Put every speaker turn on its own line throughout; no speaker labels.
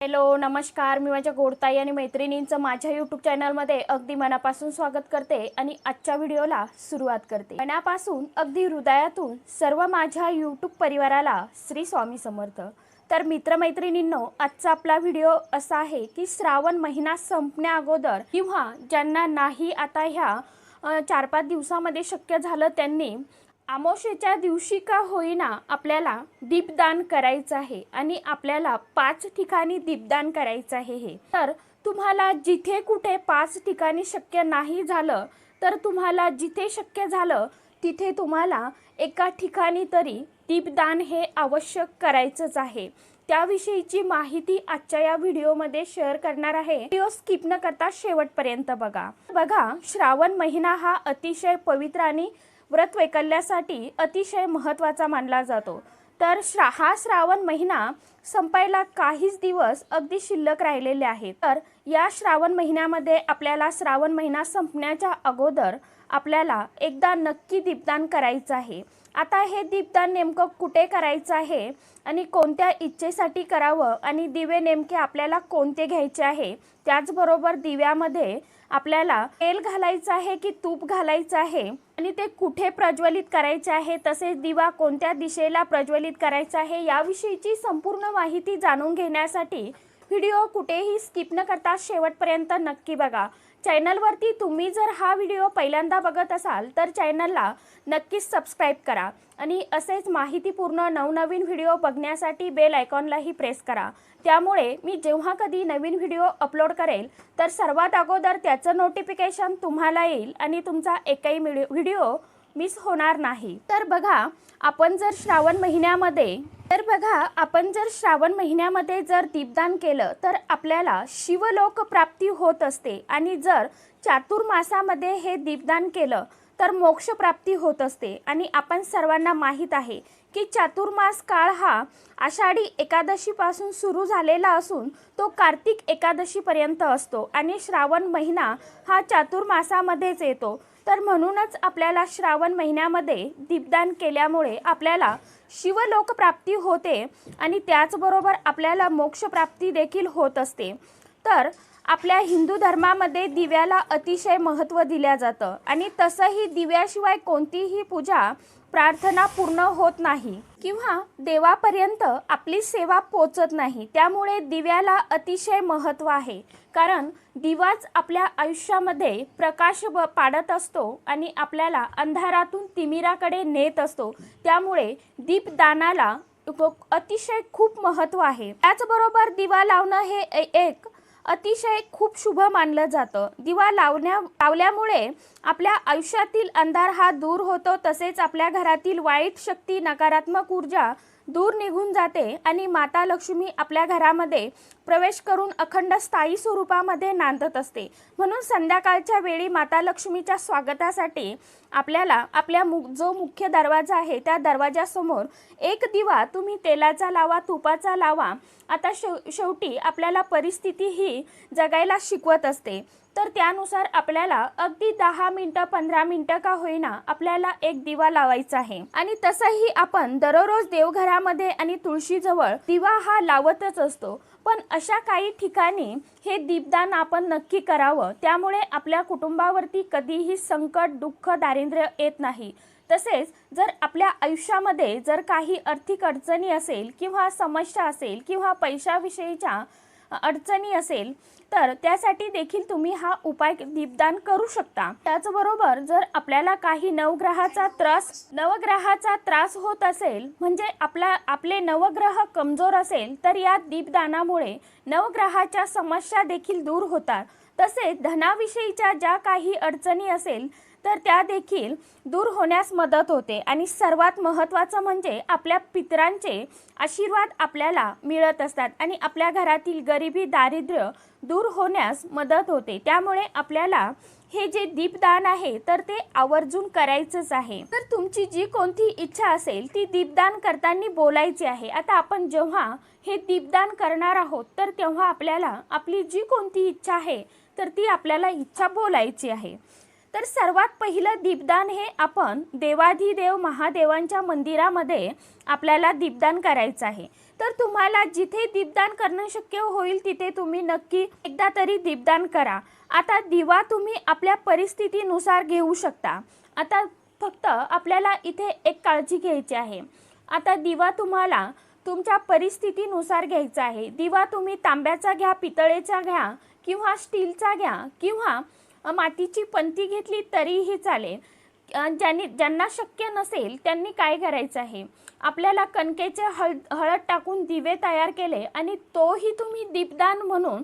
Hello नमस्कार. मी माझ्या गोडताई आणि मैत्रिणींचं माझ्या यूट्यूब चॅनलमध्ये अगदी मनापासून स्वागत करते आणि आजच्या व्हिडिओला सुरुवात करते. मनापासून अगदी हृदयातून सर्व माझ्या यूट्यूब परिवाराला श्री स्वामी समर्थ. तर मित्रमैत्रिणींनो आजचा आपला व्हिडिओ असा आहे की श्रावण महिना संपण्या अगोदर किंवा ज्यांना नाही आता ह्या चार पाच दिवसामध्ये शक्य झालं त्यांनी आमोशेच्या दिवशी का होईना आपल्याला दीपदान करायचं आहे आणि आपल्याला पाच ठिकाणी दीपदान करायचं आहे हे. तर तुम्हाला जिथे कुठे पाच ठिकाणी शक्य नाही झालं तर तुम्हाला जिथे शक्य झालं तिथे तुम्हाला एका ठिकाणी तरी दीपदान हे आवश्यक करायचंच आहे. त्याविषयीची माहिती आजच्या या व्हिडिओमध्ये शेअर करणार आहे. व्हिडिओ स्किप न करता शेवटपर्यंत बघा. बघा श्रावण महिना हा अतिशय पवित्र आणि व्रत वैकल्यासाठी अतिशय महत्त्वाचा मानला जातो. तर श्रा हा श्रावण महिना संपायला काहीच दिवस अगदी शिल्लक राहिलेले आहेत. तर या श्रावण महिन्यामध्ये आपल्याला श्रावण महिना संपण्याच्या अगोदर आपल्याला एकदा नक्की दीपदान करायचं आहे. आता हे दीपदान नेमकं कुठे करायचं आहे आणि कोणत्या इच्छेसाठी करावं आणि दिवे नेमके आपल्याला कोणते घ्यायचे आहे त्याचबरोबर दिव्यामध्ये आपल्याला तेल घालायचं आहे की तूप घालायचं आहे आणि ते कुठे प्रज्वलित करायचे आहे तसेच दिवा कोणत्या दिशेला प्रज्वलित करायचा आहे याविषयीची संपूर्ण माहिती जाणून घेण्यासाठी व्हिडिओ कुठेही स्किप न करता शेवटपर्यंत नक्की बघा. चॅनलवरती तुम्ही जर हा व्हिडिओ पहिल्यांदा बघत असाल तर चॅनलला नक्कीच सबस्क्राईब करा आणि असेच माहितीपूर्ण नवनवीन व्हिडिओ बघण्यासाठी बेल आयकॉनलाही प्रेस करा. त्यामुळे मी जेव्हा कधी नवीन व्हिडिओ अपलोड करेल तर सर्वात अगोदर त्याचं नोटिफिकेशन तुम्हाला येईल आणि तुमचा एकही व्हिडिओ व्हिडिओ मिस होणार नाही. तर बघा आपण जर श्रावण महिन्यामध्ये तर बघा आपण जर श्रावण महिन्यामध्ये जर दीपदान केलं तर आपल्याला शिवलोक प्राप्ती होत असते. आणि जर चातुर्मासामध्ये हे दीपदान केलं तर मोक्षप्राप्ती होत असते. आणि आपण सर्वांना माहीत आहे की चातुर्मास काळ हा आषाढी एकादशीपासून सुरू झालेला असून तो कार्तिक एकादशीपर्यंत असतो आणि श्रावण महिना हा चातुर्मासामध्येच येतो. तर म्हणूनच आपल्याला श्रावण महिन्यामध्ये दीपदान केल्यामुळे आपल्याला शिवलोकप्राप्ती होते आणि त्याचबरोबर आपल्याला मोक्षप्राप्ती देखील होत असते. तर आपल्या हिंदू धर्मामध्ये दिव्याला अतिशय महत्त्व दिल्या जातं आणि तसंही दिव्याशिवाय कोणतीही पूजा प्रार्थना पूर्ण होत नाही किंवा देवापर्यंत आपली सेवा पोचत नाही त्यामुळे दिव्याला अतिशय महत्त्व आहे. कारण दिवाच आपल्या आयुष्यामध्ये प्रकाश ब- पाडत असतो आणि आपल्याला अंधारातून तिमिराकडे नेत असतो. त्यामुळे दीपदानाला अतिशय खूप महत्त्व आहे. त्याचबरोबर दिवा लावणं हे ए- एक अतिशय खूप शुभ मानलं जातं. दिवा लावण्या लावल्यामुळे आपल्या आयुष्यातील अंधार हा दूर होतो तसेच आपल्या घरातील वाईट शक्ती नकारात्मक ऊर्जा दूर निघून जाते आणि माता लक्ष्मी आपल्या घरामध्ये प्रवेश करून अखंड स्थायी स्वरूपामध्ये नांदत असते. म्हणून संध्याकाळच्या वेळी माता लक्ष्मीच्या स्वागतासाठी आपल्याला आपल्या मु जो मुख्य दरवाजा आहे त्या दरवाजासमोर एक दिवा तुम्ही तेलाचा लावा तुपाचा लावा आता शेव शेवटी आपल्याला परिस्थिती ही जगायला शिकवत असते. तर त्यानुसार आपल्याला अगदी दहा मिनटं पंधरा मिनटं का होईना आपल्याला एक दिवा लावायचा आहे. आणि तसंही आपण दररोज देवघरामध्ये आणि तुळशीजवळ दिवा हा लावतच असतो. पण अशा काही ठिकाणी हे दीपदान आपण नक्की करावं. त्यामुळे आपल्या कुटुंबावरती कधीही संकट दुःख दारिद्र्य येत नाही. तसेच जर आपल्या आयुष्यामध्ये जर काही आर्थिक अडचणी असेल किंवा समस्या असेल किंवा पैशाविषयीच्या अडचणी असेल तर त्यासाठी देखील तुम्ही हा उपाय दीपदान करू शकता. त्याचबरोबर जर आपल्याला काही नवग्रहाचा त्रास नवग्रहाचा त्रास होत असेल म्हणजे आपला आपले नवग्रह कमजोर असेल तर या दीपदानामुळे नवग्रहाच्या समस्या देखील दूर होतात. तसेच धनाविषयीच्या ज्या काही अडचणी असेल तर त्या देखील दूर होण्यास मदत होते. आणि सर्वात महत्त्वाचं म्हणजे आपल्या पितरांचे आशीर्वाद आपल्याला मिळत असतात. आणि आपल्या घरातील गरिबी दारिद्र्य दूर होण्यास मदत होते. त्यामुळे आपल्याला हे जे दीपदान आहे तर ते आवर्जून करायचंच आहे. तर तुमची जी कोणती इच्छा असेल ती दीपदान करताना बोलायची आहे. आता आपण जेव्हा हे दीपदान करणार आहोत तर तेव्हा आपल्याला आपली जी कोणती इच्छा आहे तर ती आपल्याला इच्छा बोलायची आहे. तर सर्वात पहिलं दीपदान हे आपण देवाधिदेव महादेवांच्या मंदिरामध्ये आपल्याला दीपदान करायचं आहे. तर तुम्हाला जिथे दीपदान करणं शक्य होईल तिथे तुम्ही नक्की एकदा तरी दीपदान करा. आता दिवा तुम्ही आपल्या परिस्थितीनुसार घेऊ शकता. आता फक्त आपल्याला इथे एक काळजी घ्यायची आहे. आता दिवा तुम्हाला तुमच्या परिस्थितीनुसार घ्यायचा आहे. दिवा तुम्ही तांब्याचा घ्या पितळेचा घ्या किंवा स्टीलचा घ्या किंवा मातीची पंती घेतली तरीही चालेल. ज्यांनी ज्यांना शक्य नसेल त्यांनी काय करायचं आहे? आपल्याला कणकेचे हळ हळद टाकून दिवे तयार केले आणि तोही तुम्ही दीपदान म्हणून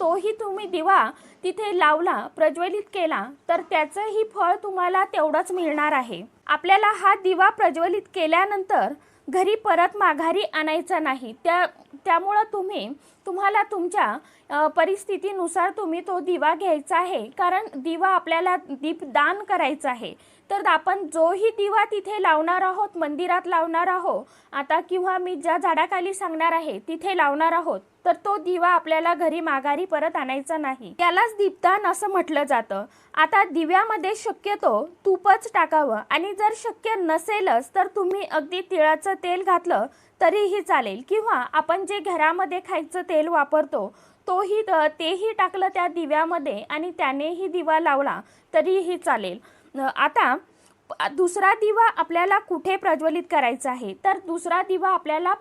तोही तुम्ही दिवा तिथे लावला प्रज्वलित केला तर त्याचंही फळ तुम्हाला तेवढंच मिळणार आहे. आपल्याला हा दिवा प्रज्वलित केल्यानंतर घरी परत माघारी आणायचा नाही. त्या त्यामुळं तुम्ही तुम्हाला तुमच्या परिस्थितीनुसार तुम्ही तो दिवा घ्यायचा आहे. कारण दिवा आपल्याला दीपदान करायचा आहे. तर आपण जोही दिवा तिथे लावणार आहोत मंदिरात लावणार आहोत आता किंवा मी ज्या झाडाखाली सांगणार आहे तिथे लावणार आहोत तर तो दिवा आपल्याला घरी माघारी परत आणायचा नाही. त्यालाच दीपदान असं म्हटलं जातं. आता दिव्यामध्ये शक्यतो तूपच टाकावं. आणि जर शक्य नसेलच तर तुम्ही अगदी तिळाचं तेल घातलं तरीही चालेल. किंवा आपण जे घरामध्ये खायचं तेल वापरतो तोही तेही टाकलं त्या दिव्यामध्ये आणि त्यानेही दिवा लावला तरीही चालेल. आता दुसरा दिवा आपल्याला कुठे प्रज्वलित करायचा आहे? तर दुसरा दिवा आपल्याला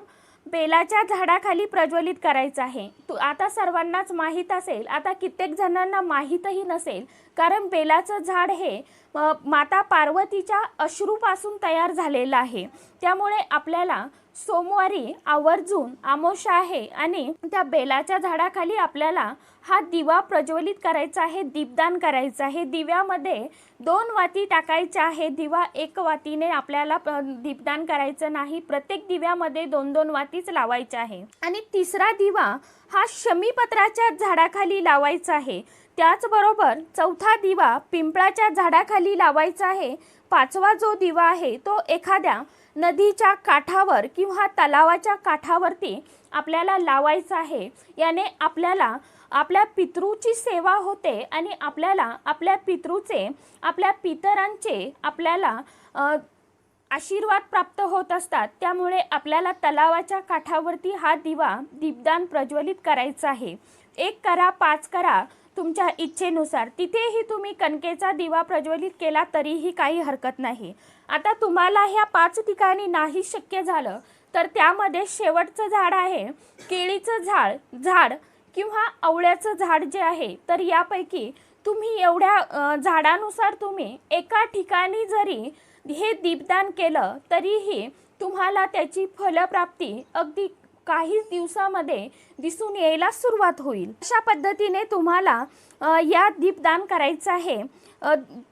बेलाच्या झाडाखाली प्रज्वलित करायचा आहे. तू आता सर्वांनाच माहीत असेल आता कित्येक जणांना माहीतही नसेल कारण बेलाचं झाड हे माता पार्वतीच्या अश्रूपासून तयार झालेला आहे. त्यामुळे आपल्याला सोमवारी आवर्जून आमोशा आहे आणि त्या बेलाच्या झाडाखाली आपल्याला हा दिवा प्रज्वलित करायचा आहे दीपदान करायचं आहे. दिव्यामध्ये दोन वाती टाकायच्या आहे. दिवा एक वातीने आपल्याला दीपदान करायचं नाही. प्रत्येक दिव्यामध्ये दोन दोन वातीच लावायच्या आहे. आणि तिसरा दिवा हा शमीपत्राच्या झाडाखाली लावायचा आहे. त्याचबरोबर चौथा दिवा पिंपळाच्या झाडाखाली लावायचा आहे. पाचवा जो दिवा आहे तो एखाद्या नदीच्या काठावर किंवा तलावाच्या काठावरती आपल्याला लावायचा आहे. याने आपल्याला आपल्या पितृची सेवा होते आणि आपल्याला आपल्या पितृचे आपल्या पितरांचे आपल्याला आशीर्वाद प्राप्त होत असतात. त्यामुळे आपल्याला तलावाच्या काठावरती हा दिवा दीपदान प्रज्वलित करायचा आहे. एक करा पाच करा तुमच्या इच्छेनुसार तिथेही तुम्ही कणकेचा दिवा प्रज्वलित केला तरीही काही हरकत नाही. आता तुम्हाला ह्या पाच ठिकाणी नाही शक्य झालं तर त्यामध्ये शेवटचं झाड आहे केळीचं झाड झाड किंवा आवळ्याचं झाड जे आहे तर यापैकी तुम्ही एवढ्या झाडानुसार तुम्ही एका ठिकाणी जरी हे दीपदान केलं तरीही तुम्हाला त्याची फलप्राप्ती अगदी काही दिवसामध्ये दिसून यायला सुरुवात होईल. अशा पद्धतीने तुम्हाला या दीपदान करायचं आहे.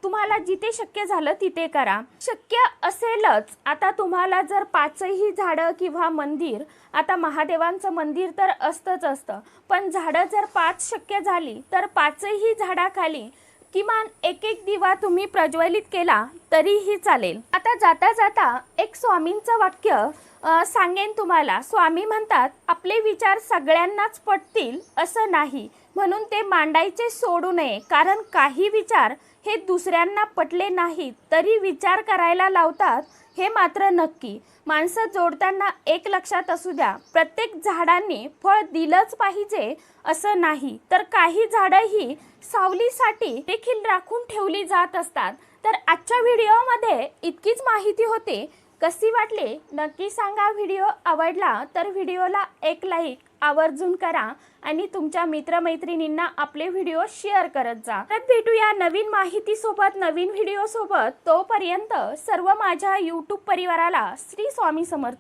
तुम्हाला जिथे शक्य झालं तिथे करा. शक्य असेलच आता तुम्हाला जर पाचही झाडं किंवा मंदिर आता महादेवांचं मंदिर तर असतंच असतं पण झाडं जर पाच शक्य झाली तर पाचही झाडाखाली किमान एक एक दिवा तुम्ही प्रज्वलित केला तरीही चालेल. आता जाता जाता एक स्वामींचं वाक्य सांगेन तुम्हाला. स्वामी म्हणतात आपले विचार सगळ्यांनाच पटतील असं नाही. म्हणून ते मांडायचे सोडू नये. कारण काही विचार हे दुसऱ्यांना पटले नाहीत तरी विचार करायला लावतात हे मात्र नक्की. माणसं जोडताना एक लक्षात असू द्या प्रत्येक झाडांनी फळ दिलंच पाहिजे असं नाही. तर काही झाडं ही सावलीसाठी देखील राखून ठेवली जात असतात. तर आजच्या व्हिडिओमध्ये इतकीच माहिती होती. कशी वाटली? नक्की सांगा. व्हिडिओ आवडला तर व्हिडिओला एक लाईक आवर्जून करा आणि तुमच्या मित्रमैत्रिणींना आपले व्हिडिओ शेअर करत जा. तर भेटूया नवीन माहितीसोबत नवीन व्हिडिओसोबत. तोपर्यंत सर्व माझ्या यूट्यूब परिवाराला श्री स्वामी समर्थ.